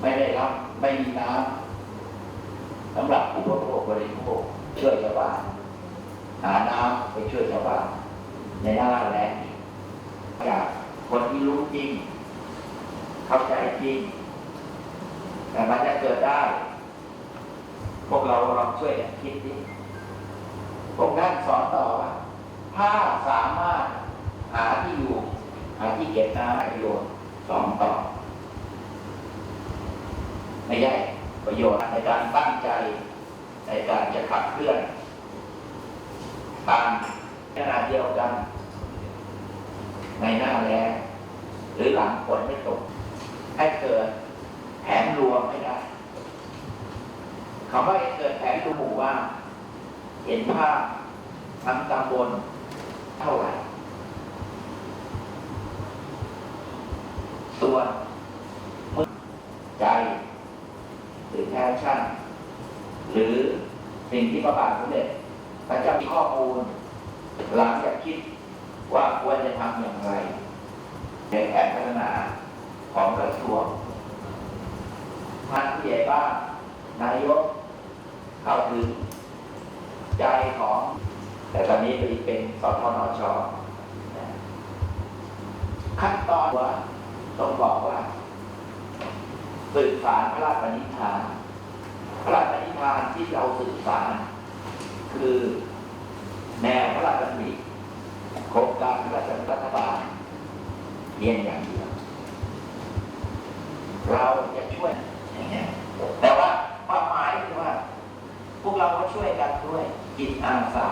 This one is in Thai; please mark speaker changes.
Speaker 1: ไม่ได้รับไม่มีน้ำสำหรับอุปโภคบริโภคช่วยชาวบ้านหาน้ำไปช่วยชาวบ้านในหน้าแรงจากคนที่รู้จริง เข้าใจจริง แต่มันจะเกิดได้ พวกเราลองช่วยกันคิดดิพวกนั้นสอนต่อว่าถ้าสามารถหาที่อยู่ หาที่เก็บน้ำประโยชน์สองต่อ ไม่ใช่ประโยชน์ในการตั้งใจในการจะขับเคลื่อนตามขนาเดียวกัน ในหน้าแล้งหรือหลังฝนไม่ตก ให้เกิดแผนรวมให้ได้คำว่าให้เกิดแผนรวมหมู่ว่า เห็นภาพทั้งตำบลเท่าไหร่ส่วนมือใจ หรือแพชชั่น หรือสิ่งที่พระบาทสมเด็จพระเจ้ามีข้อมูล หลังจากคิดว่าควรจะทำอย่างไร ในแผนพัฒนาของกระทรวงท่านผู้ใหญ่บ้านนายกเข้าถึงใจของ แต่ตอนนี้ไปเป็นสทนชขั้นตอนว่าต้องบอกว่าสื่อสารพระราชปณิธานพ การที่เราสื่อสารคือแนวพระราชบัญญัติโครงการพระราชรัฐบาลเพียงอย่างเดียวเราจะช่วยอย่างเงี้ยแต่ว่าความหมายคือว่า พวกเราก็ช่วยกันด้วยจิตอาสา